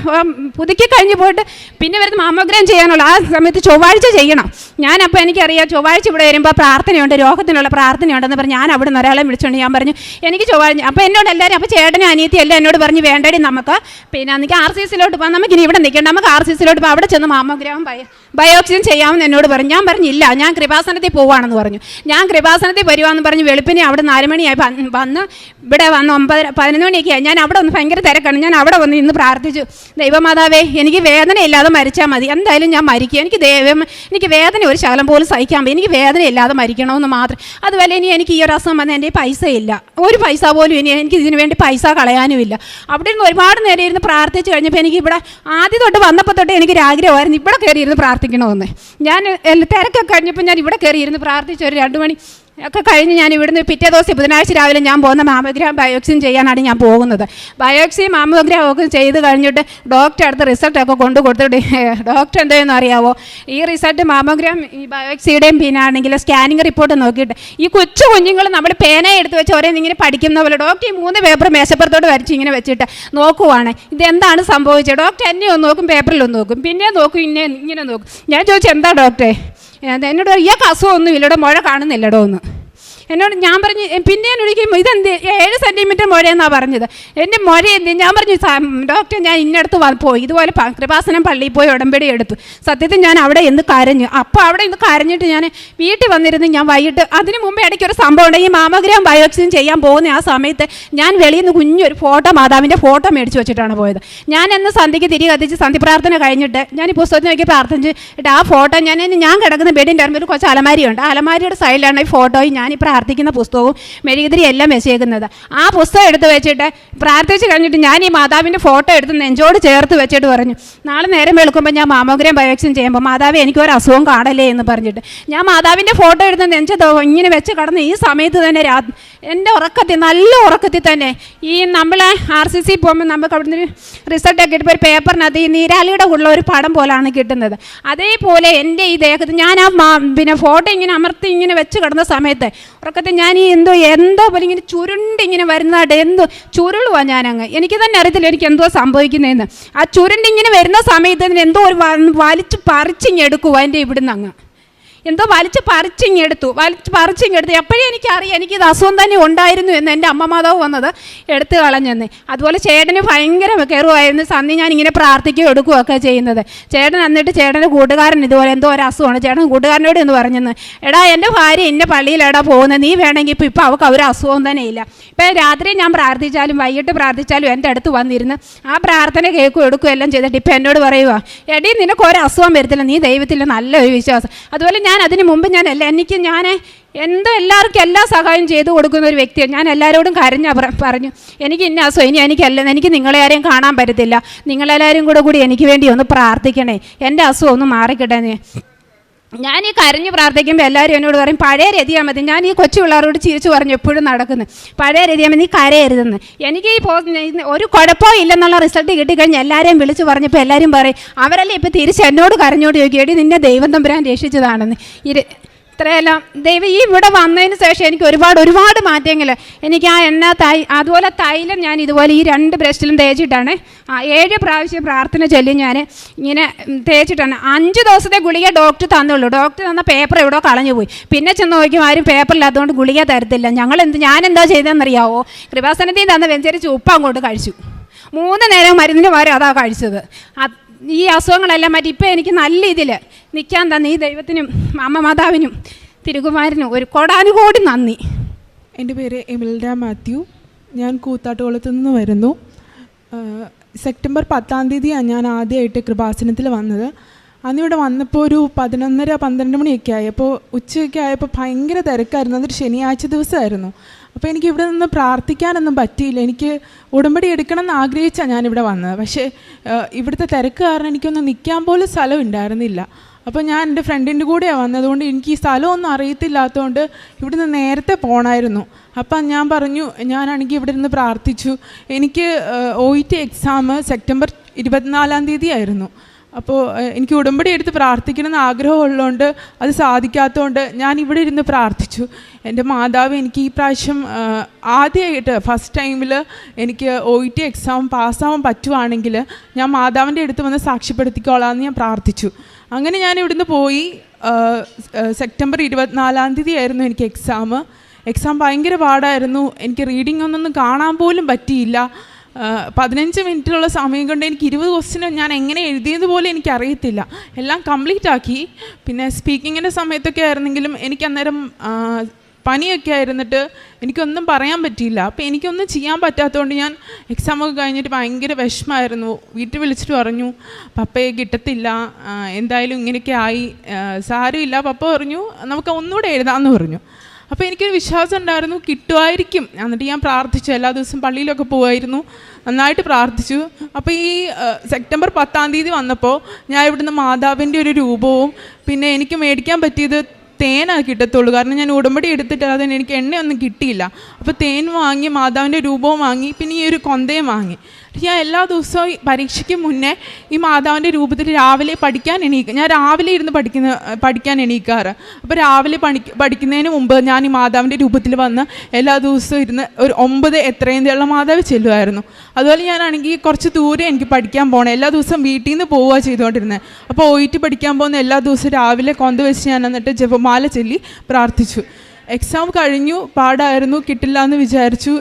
E: പുതുക്കി കഴിഞ്ഞ് പോയിട്ട് പിന്നെ വരുന്ന മാമോഗ്രാം ചെയ്യാനുള്ള ആ സമയത്ത് ചൊവ്വാഴ്ച ചെയ്യണം. ഞാനപ്പോൾ എനിക്കറിയാം ചൊവ്വാഴ്ച ഇവിടെ വരുമ്പോൾ പ്രാർത്ഥനയുണ്ട് രോഗത്തിനുള്ള പ്രാർത്ഥനയുണ്ടെന്ന് പറഞ്ഞ് ഞാൻ അവിടെ നിന്ന് ഒരാളെ വിളിച്ചുകൊണ്ട് ഞാൻ പറഞ്ഞു എനിക്ക് ചൊവ്വാഴ്ച അപ്പോൾ എന്നോട് എല്ലാവരും അപ്പോൾ ചേട്ടനും അനിയത്തി എല്ലാം എന്നോട് പറഞ്ഞ് വേണ്ടടി നമുക്ക്. പിന്നെ എനിക്ക് ആർ സി സിയിലോട്ട് പോകാം നമുക്ക് ഇനി ഇവിടെ നിൽക്കേണ്ട. നമുക്ക് ആർ സി സിയിലോട്ട് പോകാം അവിടെ ചെന്ന് മാമോഗ്രാം ബയോ ബയോക്സിജൻ ചെയ്യാമെന്ന് എന്നോട് പറഞ്ഞു. ഞാൻ പറഞ്ഞില്ല ഞാൻ കൃപാസനത്തിൽ പോവാണെന്ന് പറഞ്ഞു. ഞാൻ കൃപാസനത്തിൽ വരുവാന്ന് പറഞ്ഞു വെളുപ്പിനെ അവിടെ നാല് മണിയായി വന്ന് ഇവിടെ വന്ന് ഒമ്പത് പതിനൊന്ന് മണിയൊക്കെ ആയി. ഞാൻ അവിടെ ഒന്ന് ഭയങ്കര തിരക്കാണ്. ഞാൻ അവിടെ വന്ന് ഇന്ന് പ്രാർത്ഥിച്ചു. ദൈവമാതാവേ എനിക്ക് വേദനയില്ലാതെ മരിച്ചാൽ മതി. എന്തായാലും ഞാൻ മരിക്കുക എനിക്ക് ദൈവം എനിക്ക് വേദന ഒരു ശകലം പോലും സഹിക്കാൻ പറ്റും എനിക്ക് വേദനയില്ലാതെ മരിക്കണമെന്ന് മാത്രം. അതുപോലെ ഇനി എനിക്ക് ഈ ഒരു അസുഖം വന്നാൽ എന്റെ പൈസ ഇല്ല. ഒരു പൈസ പോലും ഇനി എനിക്ക് ഇതിനു വേണ്ടി പൈസ കളയാനുമില്ല അവിടെ നിന്ന് ഒരുപാട് നേരം ഇരുന്ന് പ്രാർത്ഥിച്ചു കഴിഞ്ഞപ്പോൾ എനിക്ക് ഇവിടെ ആദ്യം തൊട്ട് വന്നപ്പോൾ തൊട്ട് എനിക്കൊരു ആഗ്രഹമായിരുന്നു ഇവിടെ കയറി ഇരുന്ന് പ്രാർത്ഥിക്കണമെന്ന്. ഞാൻ തിരക്കൊക്കെ കഴിഞ്ഞപ്പോൾ ഞാൻ ഇവിടെ കയറി ഇരുന്ന് പ്രാർത്ഥിച്ച ഒരു രണ്ട് മണി ഒക്കെ കഴിഞ്ഞ് ഞാൻ ഇവിടുന്ന് പിറ്റേ ദിവസം ബുധനാഴ്ച രാവിലെ ഞാൻ പോകുന്ന മാമോഗ്രാം ബയോക്സിൻ ചെയ്യാനാണ് ഞാൻ പോകുന്നത്. ബയോക്സി മാമോഗ്രാം ഒക്കെ ചെയ്ത് കഴിഞ്ഞിട്ട് ഡോക്ടർ അടുത്ത് റിസൾട്ടൊക്കെ കൊണ്ടു കൊടുത്തിട്ട് ഡോക്ടർ എന്തെന്ന് അറിയാവോ? ഈ റിസൾട്ട് മാമോഗ്രാം ഈ ബയോക്സിയുടെയും പിന്നെ ആണെങ്കിൽ സ്കാനിങ് റിപ്പോർട്ട് നോക്കിയിട്ട് ഈ കൊച്ചു കുഞ്ഞുങ്ങൾ നമ്മൾ പേന എടുത്ത് വെച്ച് ഓരോ ഇങ്ങനെ പഠിക്കുന്ന പോലെ ഡോക്ടർ ഈ മൂന്ന് പേപ്പർ മേശപ്പുറത്തോട് വരച്ച് ഇങ്ങനെ വെച്ചിട്ട് നോക്കുവാണ്. ഇതെന്താണ് സംഭവിച്ചത്? ഡോക്ടർ എന്നെ ഒന്ന് നോക്കും പേപ്പറിൽ ഒന്ന് നോക്കും പിന്നെ നോക്കും ഇന്നെ ഇങ്ങനെ നോക്കും. ഞാൻ ചോദിച്ചു എന്താ ഡോക്ടറെ എന്നോട് ഇയാൾക്ക് അസുഖമൊന്നും ഇല്ലടോ മുഴ കാണുന്നില്ലടോ എന്ന്. എന്നോട് ഞാൻ പറഞ്ഞു "എ, പിന്നെ ഞാൻ ഇതെന്ത്? ഏഴ് സെന്റിമീറ്റർ മുഴയെന്നാണ് പറഞ്ഞത്. എന്റെ മുഴ എന്ത്? ഞാൻ പറഞ്ഞു ഡോക്ടർ ഞാൻ ഇന്നടത്ത് പോയി. ഇതുപോലെ കൃപാസനം പള്ളിയിൽ പോയി ഉടമ്പടി എടുത്തു. സത്യത്തിൽ ഞാൻ അവിടെ എന്ന് കരഞ്ഞു. അപ്പോൾ അവിടെ ഇന്ന് കരഞ്ഞിട്ട് ഞാൻ വീട്ടിൽ വന്നിരുന്ന് ഞാൻ വൈകിട്ട് അതിന് മുമ്പ് ഇടയ്ക്ക് ഒരു സംഭവം ഉണ്ട്. ഈ മാമഗ്രാം ബയോപ്സിൻ ചെയ്യാൻ പോകുന്ന ആ സമയത്ത് ഞാൻ വെളിയിൽ നിന്ന് കുഞ്ഞൊരു ഫോട്ടോ മാതാവിന്റെ ഫോട്ടോ മേടിച്ച് വെച്ചിട്ടാണ് പോയത്. ഞാൻ എന്ന് സന്ധ്യയ്ക്ക് തിരികെ കത്തിച്ച് സന്ധ്യ പ്രാർത്ഥന കഴിഞ്ഞിട്ട് ഞാൻ ഈ പുസ്തകത്തിൽ നോക്കി പ്രാർത്ഥിച്ചിട്ട് ആ ഫോട്ടോ ഞാൻ ഞാൻ കിടക്കുന്ന ബെഡിന്റെ അറിയുമ്പോൾ ഒരു കുറച്ച് അലമാരിയുണ്ട്. അലമാരിയുടെ സൈഡിലാണ് ഈ ഫോട്ടോയും ഞാൻ ഈ പ്രാർത്ഥിക്കുന്ന പുസ്തകവും മെഴുകുതിരി എല്ലാം വെച്ചേക്കുന്നത്. ആ പുസ്തകം എടുത്ത് വെച്ചിട്ട് പ്രാർത്ഥിച്ച് കഴിഞ്ഞിട്ട് ഞാൻ ഈ മാതാവിന്റെ ഫോട്ടോ എടുത്ത് നെഞ്ചോട് ചേർത്ത് വെച്ചിട്ട് പറഞ്ഞു നാളെ നേരം വെളുക്കുമ്പോൾ ഞാൻ മാമോഗ്രാം ബയോക്സിൻ ചെയ്യുമ്പോൾ മാതാവ് എനിക്ക് ഒരു അസുഖം കാണല്ലേ? എന്ന് പറഞ്ഞിട്ട്. ഞാൻ മാതാവിന്റെ ഫോട്ടോ എടുത്ത് നെഞ്ച് ഇങ്ങനെ വെച്ച് കടന്ന് ഈ സമയത്ത് തന്നെ രാ എന്റെ ഉറക്കത്തിൽ നല്ല ഉറക്കത്തിൽ തന്നെ ഈ നമ്മളെ ആർ സി സി പോകുമ്പോൾ നമുക്ക് അവിടുന്ന് റിസൾട്ട് ഒക്കെ ഇപ്പോൾ ഒരു പേപ്പറിനകത്ത് ഈ നീരാളിയുടെ ഉള്ള ഒരു പടം പോലാണ് കിട്ടുന്നത്. അതേപോലെ എന്റെ ഈ ദേഹത്ത് ഞാൻ ആ പിന്നെ ഫോട്ടോ ഇങ്ങനെ അമർത്തി ഇങ്ങനെ വെച്ച് കിടന്ന സമയത്ത് ഉറക്കത്തിൽ ഞാൻ ഈ എന്തോ എന്തോ പോലെ ഇങ്ങനെ ചുരുണ്ട് ഇങ്ങനെ വരുന്നതായിട്ട് എന്തോ ചുരുളുവാ ഞാനങ്ങ്. എനിക്ക് തന്നെ അറിയത്തില്ല എനിക്ക് എന്തോ സംഭവിക്കുന്നതെന്ന്. ആ ചുരുണ്ടിങ്ങനെ വരുന്ന സമയത്ത് എന്തോ ഒരു വലിച്ചു വലിച്ച് പറിച്ചിങ്ങെടുക്കുവാ എന്റെ ഇവിടുന്ന് അങ്ങ് എന്തോ വലിച്ച് പറിച്ചിങ്ങെടുത്തു വലിച്ച് പറിച്ചിങ്ങെടുത്തു എപ്പോഴും എനിക്കറിയാം എനിക്കിത് അസുഖം തന്നെ ഉണ്ടായിരുന്നു എന്ന് എന്റെ അമ്മ മാതാവ് വന്നത് എടുത്തു കളഞ്ഞെന്ന്. അതുപോലെ ചേട്ടന് ഭയങ്കര കയറുമായിരുന്നു സന്നി ഞാൻ ഇങ്ങനെ പ്രാർത്ഥിക്കുകയും എടുക്കുകയൊക്കെ ചെയ്യുന്നത്. ചേട്ടൻ എന്നിട്ട് ചേട്ടന്റെ കൂട്ടുകാരൻ ഇതുപോലെ എന്തോ ഒരു അസുഖമാണ്. ചേട്ടൻ കൂട്ടുകാരനോട് എന്ന് പറഞ്ഞെന്ന് എടാ എന്റെ ഭാര്യ എന്റെ പള്ളിയിലെടാ പോകുന്നത് നീ വേണമെങ്കിൽ ഇപ്പോൾ ഇപ്പോൾ അവൾക്ക് ഒരു അസുഖം തന്നെ ഇല്ല. ഇപ്പം രാത്രി ഞാൻ പ്രാർത്ഥിച്ചാലും വൈകിട്ട് പ്രാർത്ഥിച്ചാലും എന്റെ അടുത്ത് വന്നിരുന്ന് ആ പ്രാർത്ഥന കേൾക്കും എടുക്കുകയും എല്ലാം ചെയ്തിട്ട് ഇപ്പം എന്നോട് പറയുക എടീ നിനക്ക് ഒരു അസുഖം വരത്തില്ല. നീ ദൈവത്തിൽ നല്ലൊരു വിശ്വാസം. അതുപോലെ ഞാൻ അതിന് മുമ്പ് ഞാൻ എല്ലാ എനിക്ക് ഞാൻ എന്തോ എല്ലാവർക്കും എല്ലാ സഹായം ചെയ്തു കൊടുക്കുന്ന ഒരു വ്യക്തിയാണ്. ഞാൻ എല്ലാവരോടും കരഞ്ഞ പറഞ്ഞു എനിക്ക് ഇന്ന അസുഖം ഇനി എനിക്കല്ല എനിക്ക് നിങ്ങളെ ആരെയും കാണാൻ പറ്റത്തില്ല. നിങ്ങളെല്ലാവരും കൂടെ കൂടി എനിക്ക് വേണ്ടി ഒന്ന് പ്രാർത്ഥിക്കണേ. എന്റെ അസുഖം ഒന്ന് മാറിക്കിട്ടെ ഞാൻ ഈ കരഞ്ഞ് പ്രാർത്ഥിക്കുമ്പോൾ എല്ലാവരും എന്നോട് പറയും പഴയ രതിയാ മതി. ഞാൻ ഈ കൊച്ചു പിള്ളേരോട് ചിരിച്ചു പറഞ്ഞു എപ്പോഴും നടക്കുന്നു. പഴയ രതിയാ മതി നീ കരയരുതെന്ന്. എനിക്ക് ഈ ഒരു കുഴപ്പവും ഇല്ലെന്നുള്ള റിസൾട്ട് കിട്ടിക്കഴിഞ്ഞാൽ എല്ലാവരെയും വിളിച്ച് പറഞ്ഞപ്പോൾ എല്ലാവരും പറയും അവരല്ലേ ഇപ്പോൾ തിരിച്ച് എന്നോട് കരഞ്ഞോട് ചോദിക്കും നിന്നെ ദൈവം തമ്പുരാൻ രക്ഷിച്ചതാണെന്ന്. ഇരു ഇത്രയെല്ലാം ദൈവം ഈ ഇവിടെ വന്നതിന് ശേഷം എനിക്ക് ഒരുപാട് ഒരുപാട് മാറ്റങ്ങൾ എനിക്ക് ആ എണ്ണ തൈ അതുപോലെ തൈലം ഞാൻ ഇതുപോലെ ഈ രണ്ട് ബ്രസ്റ്റിലും തേച്ചിട്ടാണ്. ഏഴ് പ്രാവശ്യം പ്രാർത്ഥന ചൊല്ലി ഞാൻ ഇങ്ങനെ തേച്ചിട്ടാണ്. അഞ്ച് ദിവസത്തെ ഗുളിക ഡോക്ടർ തന്നുള്ളൂ. ഡോക്ടർ തന്ന പേപ്പർ എവിടെയോ കളഞ്ഞു പോയി. പിന്നെ ചെന്ന് നോക്കിയും ആരും പേപ്പറില്ലാത്തതുകൊണ്ട് ഗുളിക തരത്തില്ല. ഞങ്ങൾ എന്ത് ഞാൻ എന്താ ചെയ്തതെന്നറിയാവോ? കൃപാസനത്തിൽ തന്ന വെഞ്ചരിച്ച് ഉപ്പ് അങ്ങോട്ട് കഴിച്ചു. മൂന്ന് നേരം മരുന്നിന് പകരം അതാ കഴിച്ചത്. ഈ അസുഖങ്ങളെല്ലാം മാറ്റി. ഇപ്പം എനിക്ക് നല്ല ഇതിൽ നിൽക്കാൻ തന്നെ ഈ ദൈവത്തിനും അമ്മ മാതാവിനും തിരുകുമാരനും ഒരു കോടാനുകോടി നന്ദി.
F: എന്റെ പേര് എമിൽഡ മാത്യു. ഞാൻ കൂത്താട്ടുകുളത്തു നിന്ന് വരുന്നു. സെപ്റ്റംബർ പത്താം തീയതിയാണ് ഞാൻ ആദ്യമായിട്ട് കൃപാസനത്തിൽ വന്നത്. അന്നിവിടെ വന്നപ്പോൾ ഒരു പതിനൊന്നര പന്ത്രണ്ട് മണിയൊക്കെ ആയി. അപ്പോൾ ഉച്ചയൊക്കെ ആയപ്പോൾ ഭയങ്കര തിരക്കായിരുന്നു. അതൊരു ശനിയാഴ്ച ദിവസമായിരുന്നു. അപ്പോൾ എനിക്ക് ഇവിടെ നിന്ന് പ്രാർത്ഥിക്കാനൊന്നും പറ്റിയില്ല. എനിക്ക് ഉടമ്പടി എടുക്കണം എന്ന് ആഗ്രഹിച്ചാണ് ഞാനിവിടെ വന്നത്. പക്ഷേ ഇവിടുത്തെ തിരക്ക് കാരണം എനിക്കൊന്ന് നിൽക്കാൻ പോലും സ്ഥലം ഉണ്ടായിരുന്നില്ല. അപ്പോൾ ഞാൻ എന്റെ ഫ്രണ്ടിന്റെ കൂടെയാണ് വന്നതുകൊണ്ട് എനിക്ക് ഈ സ്ഥലമൊന്നും അറിയത്തില്ലാത്തതുകൊണ്ട് ഇവിടുന്ന് നേരത്തെ പോണായിരുന്നു. അപ്പം ഞാൻ പറഞ്ഞു ഞാനാണെങ്കിൽ ഇവിടെ നിന്ന് പ്രാർത്ഥിച്ചു. എനിക്ക് O E T exam September ഇരുപത്തിനാലാം തീയതി ആയിരുന്നു. അപ്പോൾ എനിക്ക് ഉടമ്പടി എടുത്ത് പ്രാർത്ഥിക്കണമെന്ന് ആഗ്രഹമുള്ളതുകൊണ്ട് അത് സാധിക്കാത്തതുകൊണ്ട് ഞാൻ ഇവിടെ ഇരുന്ന് പ്രാർത്ഥിച്ചു. എന്റെ മാതാവ് എനിക്ക് ഈ പ്രാവശ്യം ആദ്യമായിട്ട് ഫസ്റ്റ് ടൈമിൽ എനിക്ക് ഒ ഇ ടി എക്സാം പാസ്സാവാൻ പറ്റുവാണെങ്കിൽ ഞാൻ മാതാവിന്റെ അടുത്ത് വന്ന് സാക്ഷ്യപ്പെടുത്തിക്കോളാമെന്ന് ഞാൻ പ്രാർത്ഥിച്ചു. അങ്ങനെ ഞാൻ ഇവിടുന്ന് പോയി. സെപ്റ്റംബർ ഇരുപത്തിനാലാം തീയതി ആയിരുന്നു എനിക്ക് എക്സാം എക്സാം ഭയങ്കര പാടായിരുന്നു. എനിക്ക് റീഡിംഗ് ഒന്നൊന്നും കാണാൻ പോലും പറ്റിയില്ല. പതിനഞ്ച് മിനിറ്റിലുള്ള സമയം കൊണ്ട് എനിക്ക് ഇരുപത് ക്വസ്റ്റിനും ഞാൻ എങ്ങനെ എഴുതിയത് പോലെ എനിക്ക് അറിയത്തില്ല എല്ലാം കംപ്ലീറ്റ് ആക്കി. പിന്നെ സ്പീക്കിങ്ങിന്റെ സമയത്തൊക്കെ ആയിരുന്നെങ്കിലും എനിക്ക് അന്നേരം പനിയൊക്കെ ആയിരുന്നിട്ട് എനിക്കൊന്നും പറയാൻ പറ്റിയില്ല. അപ്പോൾ എനിക്കൊന്നും ചെയ്യാൻ പറ്റാത്തതുകൊണ്ട് ഞാൻ എക്സാമൊക്കെ കഴിഞ്ഞിട്ട് ഭയങ്കര വിഷമമായിരുന്നു. വീട്ടിൽ വിളിച്ചിട്ട് പറഞ്ഞു പപ്പയെ കിട്ടത്തില്ല. എന്തായാലും ഇങ്ങനെയൊക്കെ ആയി. സാരമില്ല. പപ്പ പറഞ്ഞു നമുക്ക് ഒന്നുകൂടെ എഴുതാമെന്ന് പറഞ്ഞു. അപ്പോൾ എനിക്കൊരു വിശ്വാസം ഉണ്ടായിരുന്നു കിട്ടുമായിരിക്കും. എന്നിട്ട് ഞാൻ പ്രാർത്ഥിച്ചു എല്ലാ ദിവസവും പള്ളിയിലൊക്കെ പോകുമായിരുന്നു നന്നായിട്ട് പ്രാർത്ഥിച്ചു. അപ്പോൾ ഈ സെപ്റ്റംബർ പത്താം തീയതി വന്നപ്പോൾ ഞാൻ ഇവിടുന്ന് മാതാവിന്റെ ഒരു രൂപവും പിന്നെ എനിക്ക് മേടിക്കാൻ പറ്റിയത് തേനാണ് കിട്ടത്തുള്ളൂ. കാരണം ഞാൻ ഉടമ്പടി എടുത്തിട്ട് അതിന് എനിക്ക് എണ്ണയൊന്നും കിട്ടിയില്ല. അപ്പോൾ തേൻ വാങ്ങി മാതാവിന്റെ രൂപവും വാങ്ങി പിന്നെ ഈ ഒരു കൊന്തയും വാങ്ങി. ഞാൻ എല്ലാ ദിവസവും പരീക്ഷയ്ക്ക് മുന്നേ ഈ മാതാവിന്റെ രൂപത്തിൽ രാവിലെ പഠിക്കാൻ എണീക്കുക ഞാൻ രാവിലെ ഇരുന്ന് പഠിക്കുന്ന പഠിക്കാൻ എണീക്കാറ്. അപ്പോൾ രാവിലെ പണി പഠിക്കുന്നതിന് മുമ്പ് ഞാൻ ഈ മാതാവിന്റെ രൂപത്തിൽ വന്ന് എല്ലാ ദിവസവും ഇരുന്ന് ഒരു ഒമ്പത് എത്രയും തീയുള്ള മാതാവ് ചെല്ലുമായിരുന്നു. അതുപോലെ ഞാനാണെങ്കിൽ കുറച്ച് ദൂരെ എനിക്ക് പഠിക്കാൻ പോകണം എല്ലാ ദിവസവും വീട്ടിൽ നിന്ന് പോവുക ചെയ്തുകൊണ്ടിരുന്നത് അപ്പോൾ ഒയിറ്റ് പഠിക്കാൻ പോകുന്ന എല്ലാ ദിവസവും രാവിലെ കൊന്ത വെച്ച് ഞാൻ എന്നിട്ട് ജപമാല ചൊല്ലി പ്രാർത്ഥിച്ചു. എക്സാം കഴിഞ്ഞു പാടായിരുന്നു കിട്ടില്ല എന്ന് വിചാരിച്ചു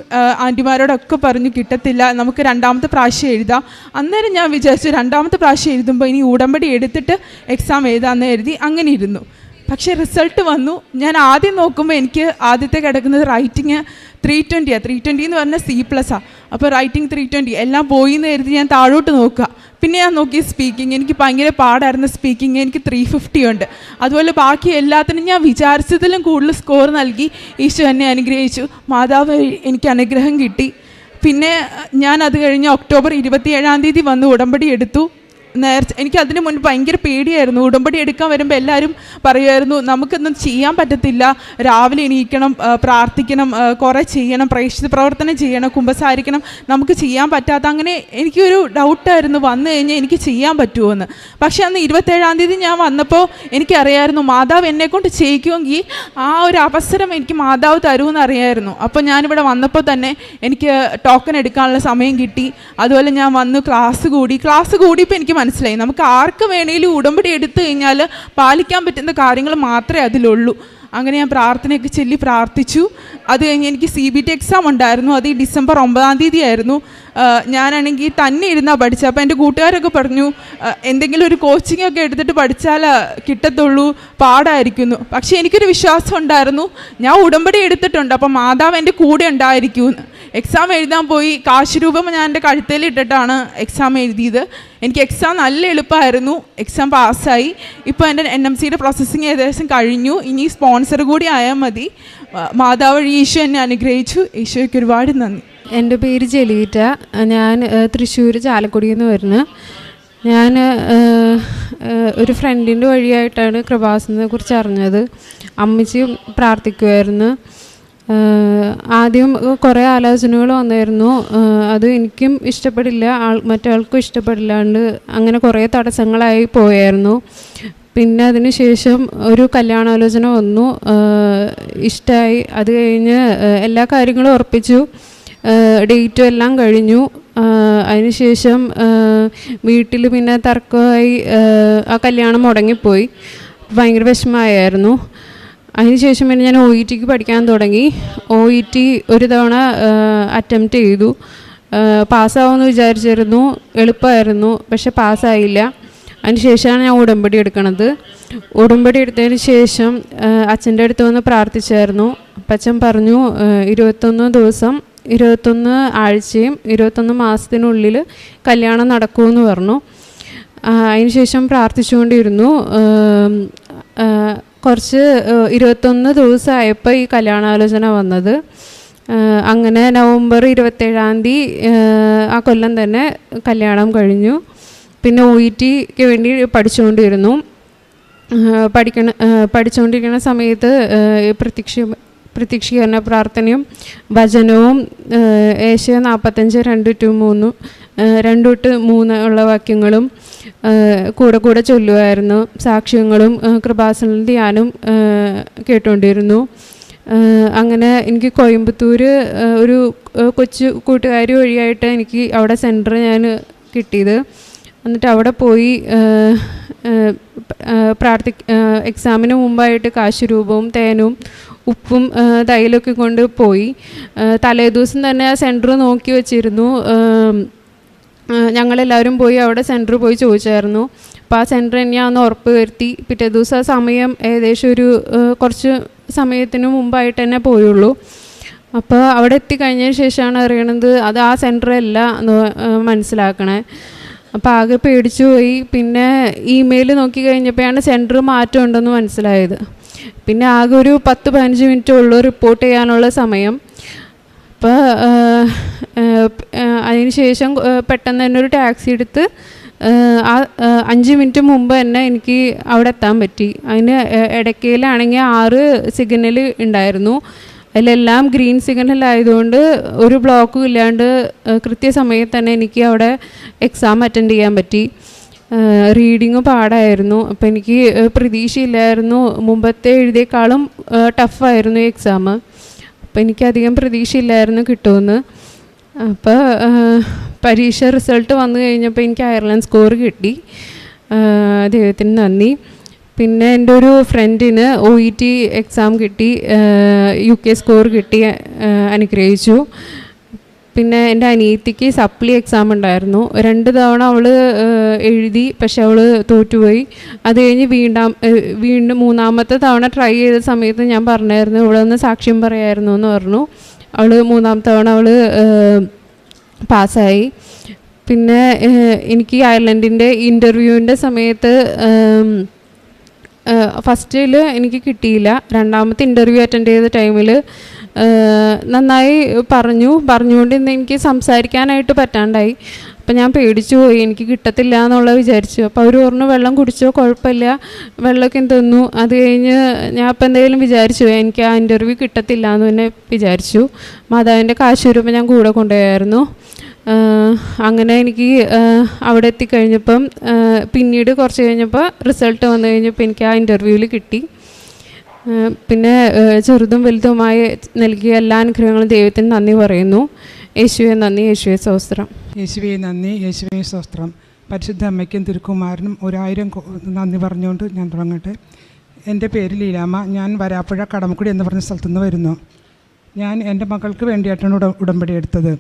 F: ആന്റിമാരോടൊക്കെ പറഞ്ഞു കിട്ടത്തില്ല നമുക്ക് രണ്ടാമത്തെ പ്രാവശ്യം എഴുതാം. അന്നേരം ഞാൻ വിചാരിച്ചു രണ്ടാമത്തെ പ്രാവശ്യം എഴുതുമ്പോൾ ഇനി ഉടമ്പടി എടുത്തിട്ട് എക്സാം എഴുതാമെന്ന് എഴുതി അങ്ങനെ ഇരുന്നു. പക്ഷേ റിസൾട്ട് വന്നു. ഞാൻ ആദ്യം നോക്കുമ്പോൾ എനിക്ക് ആദ്യത്തെ കിടക്കുന്നത് റൈറ്റിങ് ത്രീ ട്വന്റിയാണ് ത്രീ ട്വന്റി എന്ന് പറഞ്ഞാൽ സി പ്ലസ് പ്ലസ്സാണ് അപ്പോൾ റൈറ്റിംഗ് ത്രീ ട്വന്റി എല്ലാം പോയി എന്ന് കരുതി ഞാൻ താഴോട്ട് നോക്കുക. പിന്നെ ഞാൻ നോക്കി സ്പീക്കിംഗ് എനിക്ക് ഭയങ്കര പാടായിരുന്നു സ്പീക്കിംഗ് എനിക്ക് ത്രീ ഫിഫ്റ്റി ഉണ്ട്. അതുപോലെ ബാക്കി എല്ലാത്തിനും ഞാൻ വിചാരിച്ചതിലും കൂടുതൽ സ്കോർ നൽകി. ഈശോ എന്നെ അനുഗ്രഹിച്ചു. മാതാവ് എനിക്ക് അനുഗ്രഹം കിട്ടി. പിന്നെ ഞാൻ അത് കഴിഞ്ഞ് ഒക്ടോബർ ഇരുപത്തിയേഴാം തീയതി വന്ന് ഉടമ്പടി എടുത്തു. നേരത്തെ എനിക്ക് അതിന് മുൻപ് ഭയങ്കര പേടിയായിരുന്നു. ഉടമ്പടി എടുക്കാൻ വരുമ്പോൾ എല്ലാവരും പറയുമായിരുന്നു നമുക്കൊന്നും ചെയ്യാൻ പറ്റത്തില്ല. രാവിലെ എണീക്കണം പ്രാർത്ഥിക്കണം കുറേ ചെയ്യണം പ്രേക്ഷിത പ്രവർത്തനം ചെയ്യണം കുമ്പസാരിക്കണം. നമുക്ക് ചെയ്യാൻ പറ്റാത്ത അങ്ങനെ എനിക്കൊരു ഡൗട്ടായിരുന്നു വന്നു കഴിഞ്ഞാൽ എനിക്ക് ചെയ്യാൻ പറ്റുമോ എന്ന് പക്ഷേ അന്ന് ഇരുപത്തേഴാം തീയതി ഞാൻ വന്നപ്പോൾ എനിക്കറിയായിരുന്നു മാതാവ് എന്നെക്കൊണ്ട് ചെയ്യിക്കുമെങ്കിൽ ആ ഒരു അവസരം എനിക്ക് മാതാവ് തരുമെന്ന് അറിയായിരുന്നു. അപ്പോൾ ഞാനിവിടെ വന്നപ്പോൾ തന്നെ എനിക്ക് ടോക്കൺ എടുക്കാനുള്ള സമയം കിട്ടി. അതുപോലെ ഞാൻ വന്നു ക്ലാസ് കൂടി. ക്ലാസ് കൂടിയപ്പോൾ എനിക്ക് നമുക്ക് ആർക്ക് വേണേലും ഉടമ്പടി എടുത്തു കഴിഞ്ഞാൽ പാലിക്കാൻ പറ്റുന്ന കാര്യങ്ങൾ മാത്രമേ അതിലുള്ളൂ. അങ്ങനെ ഞാൻ പ്രാർത്ഥനയൊക്കെ ചൊല്ലി പ്രാർത്ഥിച്ചു. അത് കഴിഞ്ഞ് എനിക്ക് സി ബി ടി എക്സാം ഉണ്ടായിരുന്നു. അത് ഈ ഡിസംബർ ഒമ്പതാം തീയതി ആയിരുന്നു ഞാനാണെങ്കിൽ തന്നെ ഇരുന്നാണ് പഠിച്ചത്. അപ്പോൾ എന്റെ കൂട്ടുകാരൊക്കെ പറഞ്ഞു എന്തെങ്കിലും ഒരു കോച്ചിങ് ഒക്കെ എടുത്തിട്ട് പഠിച്ചാൽ കിട്ടത്തുള്ളൂ പാടായിരിക്കുന്നു. പക്ഷേ എനിക്കൊരു വിശ്വാസം ഉണ്ടായിരുന്നു. ഞാൻ ഉടമ്പടി എടുത്തിട്ടുണ്ട്. അപ്പോൾ മാതാവ് എന്റെ കൂടെ ഉണ്ടായിരിക്കുമെന്ന് എക്സാം എഴുതാൻ പോയി കാശ് രൂപം ഞാൻ എന്റെ കഴുത്തേൽ ഇട്ടിട്ടാണ് എക്സാം എഴുതിയത്. എനിക്ക് എക്സാം നല്ല എളുപ്പമായിരുന്നു. എക്സാം പാസ്സായി. ഇപ്പോൾ എന്റെ എൻ എം സിയുടെ പ്രോസസ്സിങ് ഏകദേശം കഴിഞ്ഞു. ഇനി സ്പോൺസർ കൂടി ആയാൽ മതി. മാതാവഴി മാതാവ് വഴി ഈശോ എന്നെ അനുഗ്രഹിച്ചു. ഈശോയ്ക്ക് ഒരുപാട് നന്ദി.
G: എന്റെ പേര് ജലീറ്റ. ഞാൻ തൃശ്ശൂർ ചാലക്കുടിയിൽ നിന്ന് വരുന്നു. ഞാൻ ഒരു ഫ്രണ്ടിന്റെ വഴിയായിട്ടാണ് കൃപാസനെ കുറിച്ച് അറിഞ്ഞത്. അമ്മച്ചി പ്രാർത്ഥിക്കുമായിരുന്നു ആദ്യം കുറേ ആലോചനകൾ വന്നായിരുന്നു. അത് എനിക്കും ഇഷ്ടപ്പെടില്ല. ആൾ മറ്റാൾക്കും ഇഷ്ടപ്പെടില്ലാണ്ട് അങ്ങനെ കുറേ തടസ്സങ്ങളായി പോയായിരുന്നു. പിന്നെ അതിന് ശേഷം ഒരു കല്യാണാലോചന വന്നു. ഇഷ്ടമായി അത് കഴിഞ്ഞ് എല്ലാ കാര്യങ്ങളും ഉറപ്പിച്ചു. ഡേറ്റും എല്ലാം കഴിഞ്ഞു. അതിനുശേഷം വീട്ടിൽ പിന്നെ തർക്കമായി ആ കല്യാണം മുടങ്ങിപ്പോയി. ഭയങ്കര വിഷമമായിരുന്നു. അതിനുശേഷം പിന്നെ ഞാൻ ഒ ഇ ടിക്ക് പഠിക്കാൻ തുടങ്ങി. ഒ ഇ ടി ഒരു തവണ അറ്റംപ്റ്റ് ചെയ്തു. പാസ്സാവുമെന്ന് വിചാരിച്ചിരുന്നു. എളുപ്പമായിരുന്നു പക്ഷെ പാസ്സായില്ല. അതിനുശേഷമാണ് ഞാൻ ഉടമ്പടി എടുക്കണത്. ഉടമ്പടി എടുത്തതിന് ശേഷം അച്ഛന്റെ അടുത്ത് വന്ന് പ്രാർത്ഥിച്ചായിരുന്നു. അപ്പം അച്ഛൻ പറഞ്ഞു ഇരുപത്തൊന്ന് ദിവസം ഇരുപത്തൊന്ന് ആഴ്ചയും ഇരുപത്തൊന്ന് മാസത്തിനുള്ളിൽ കല്യാണം നടക്കുമെന്ന് പറഞ്ഞു. അതിനുശേഷം പ്രാർത്ഥിച്ചുകൊണ്ടിരുന്നു. കുറച്ച് ഇരുപത്തൊന്ന് ദിവസമായപ്പോൾ ഈ കല്യാണാലോചന വന്നത്. അങ്ങനെ നവംബർ ഇരുപത്തേഴാം തീയതി ആ കൊല്ലം തന്നെ കല്യാണം കഴിഞ്ഞു. പിന്നെ ഒ ഇ ടിക്ക് വേണ്ടി പഠിച്ചുകൊണ്ടിരുന്നു. പഠിക്കണ പഠിച്ചുകൊണ്ടിരിക്കുന്ന സമയത്ത് പ്രത്യക്ഷ പ്രത്യക്ഷീകരണ പ്രാർത്ഥനയും ഏഹ്, ഏഷ്യ നാൽപ്പത്തഞ്ച് രണ്ട് ടു മൂന്നും രണ്ട് തൊട്ട് മൂന്ന് ഉള്ള വാക്യങ്ങളും കൂടെ കൂടെ ചൊല്ലുമായിരുന്നു സാക്ഷ്യങ്ങളും കൃപാസന ധ്യാനം കേട്ടുകൊണ്ടിരുന്നു അങ്ങനെ എനിക്ക് കോയമ്പത്തൂർ ഒരു കൊച്ചു കൂട്ടുകാരി വഴിയായിട്ട് എനിക്ക് അവിടെ സെന്റർ ഞാൻ കിട്ടിയത്. എന്നിട്ട് അവിടെ പോയി പ്രാർത്ഥി എക്സാമിന് മുമ്പായിട്ട് കാശുരൂപവും തേനും ഉപ്പും തൈലൊക്കെ കൊണ്ട് പോയി. തലേദിവസം തന്നെ ആ സെന്റർ നോക്കി വെച്ചിരുന്നു. ഞങ്ങളെല്ലാവരും പോയി അവിടെ സെന്റർ പോയി ചോദിച്ചായിരുന്നു. അപ്പോൾ ആ സെന്റർ തന്നെയാണെന്ന് ഉറപ്പ് വരുത്തി. പിറ്റേ ദിവസം സമയം ഏകദേശം ഒരു കുറച്ച് സമയത്തിന് മുമ്പായിട്ട് തന്നെ പോയുള്ളൂ. അപ്പോൾ അവിടെ എത്തിക്കഴിഞ്ഞതിന് ശേഷമാണ് അറിയണത് അത് ആ സെന്റർ അല്ല എന്ന് മനസ്സിലാക്കണേ. അപ്പോൾ ആകെ പേടിച്ചു പോയി. പിന്നെ ഇമെയിൽ നോക്കി കഴിഞ്ഞപ്പോഴാണ് സെന്റർ മാറ്റം ഉണ്ടെന്ന് മനസ്സിലായത്. പിന്നെ ആകെ ഒരു പത്ത് പതിനഞ്ച് മിനിറ്റ് ഉള്ളൂ റിപ്പോർട്ട് ചെയ്യാനുള്ള സമയം. അപ്പോൾ അതിന് ശേഷം പെട്ടെന്ന് തന്നെ ഒരു ടാക്സി എടുത്ത് ആ അഞ്ച് മിനിറ്റ് മുമ്പ് തന്നെ എനിക്ക് അവിടെ എത്താൻ പറ്റി. അതിന് ഇടയ്ക്കയിലാണെങ്കിൽ ആറ് സിഗ്നൽ ഉണ്ടായിരുന്നു. അതിലെല്ലാം ഗ്രീൻ സിഗ്നൽ ആയതുകൊണ്ട് ഒരു ബ്ലോക്കും ഇല്ലാണ്ട് കൃത്യസമയത്ത് തന്നെ എനിക്ക് അവിടെ എക്സാം അറ്റൻഡ് ചെയ്യാൻ പറ്റി. റീഡിങ് പാടായിരുന്നു. അപ്പോൾ എനിക്ക് പ്രതീക്ഷയില്ലായിരുന്നു. മുമ്പത്തെ എഴുതിയേക്കാളും ടഫായിരുന്നു എക്സാം അപ്പോൾ എനിക്കധികം പ്രതീക്ഷയില്ലായിരുന്നു കിട്ടുമെന്ന്. അപ്പോൾ പരീക്ഷ റിസൾട്ട് വന്നു കഴിഞ്ഞപ്പോൾ എനിക്ക് അയർലൻഡ് സ്കോർ കിട്ടി. ദൈവത്തിന് നന്ദി. പിന്നെ എന്റെ ഒരു ഫ്രണ്ടിന് ഒ ഇ ടി എക്സാം കിട്ടി യു കെ സ്കോർ കിട്ടി അനുഗ്രഹിച്ചു. പിന്നെ എന്റെ അനിയത്തിക്ക് സപ്ലി എക്സാം ഉണ്ടായിരുന്നു. രണ്ട് തവണ അവൾ എഴുതി പക്ഷെ അവൾ തോറ്റുപോയി. അത് കഴിഞ്ഞ് വീണ്ടാം വീണ്ടും മൂന്നാമത്തെ തവണ ട്രൈ ചെയ്ത സമയത്ത് ഞാൻ പറഞ്ഞായിരുന്നു ഇവിടെ ഒന്ന് സാക്ഷ്യം പറയായിരുന്നു എന്ന് പറഞ്ഞു. അവൾ മൂന്നാമത്തെ തവണ അവൾ പാസ്സായി. പിന്നെ എനിക്ക് അയർലൻഡിന്റെ ഇന്റർവ്യൂവിന്റെ സമയത്ത് ഫസ്റ്റിൽ എനിക്ക് കിട്ടിയില്ല. രണ്ടാമത്തെ ഇന്റർവ്യൂ അറ്റൻഡ് ചെയ്ത ടൈമിൽ നന്നായി പറഞ്ഞു. പറഞ്ഞുകൊണ്ട് ഇന്ന് എനിക്ക് സംസാരിക്കാനായിട്ട് പറ്റാണ്ടായി. അപ്പം ഞാൻ പേടിച്ചു പോയി. എനിക്ക് കിട്ടത്തില്ല എന്നുള്ള വിചാരിച്ചു. അപ്പോൾ അവർ പറഞ്ഞു വെള്ളം കുടിച്ചോ? കുഴപ്പമില്ല. വെള്ളമൊക്കെ തന്നു? അത് കഴിഞ്ഞ് ഞാൻ അപ്പം എന്തെങ്കിലും വിചാരിച്ചു. എനിക്ക് ആ ഇന്റർവ്യൂ കിട്ടത്തില്ല എന്ന് തന്നെ വിചാരിച്ചു. മാതാവിന്റെ കാശ് വരുമ്പോൾ ഞാൻ കൂടെ കൊണ്ടുപോയായിരുന്നു. അങ്ങനെ എനിക്ക് അവിടെ എത്തിക്കഴിഞ്ഞപ്പം പിന്നീട് കുറച്ച് കഴിഞ്ഞപ്പോൾ റിസൾട്ട് വന്നു കഴിഞ്ഞപ്പോൾ എനിക്ക് ആ ഇന്റർവ്യൂവിൽ കിട്ടി. പിന്നെ ചെറുതും വലുതുമായി നൽകിയ എല്ലാ അനുഗ്രഹങ്ങളും ദൈവത്തിന് നന്ദി പറയുന്നു. യേശുവെ നന്ദി യേശുവെ സഹസ്രം
H: യേശുവെ നന്ദി യേശുവെ സ്വസ്ത്രം പരിശുദ്ധ അമ്മയ്ക്കും തിരുക്കുമാരനും ഒരായിരം നന്ദി പറഞ്ഞുകൊണ്ട് ഞാൻ തുടങ്ങട്ടെ. എന്റെ പേര് ലീലാമ്മ. ഞാൻ വരാപ്പുഴ കടമക്കുടി എന്ന് പറഞ്ഞ സ്ഥലത്തുനിന്ന് വരുന്നു. ഞാൻ എന്റെ മകൾക്ക് വേണ്ടിയിട്ടാണ് ഉട ഉടമ്പടി എടുത്തത്.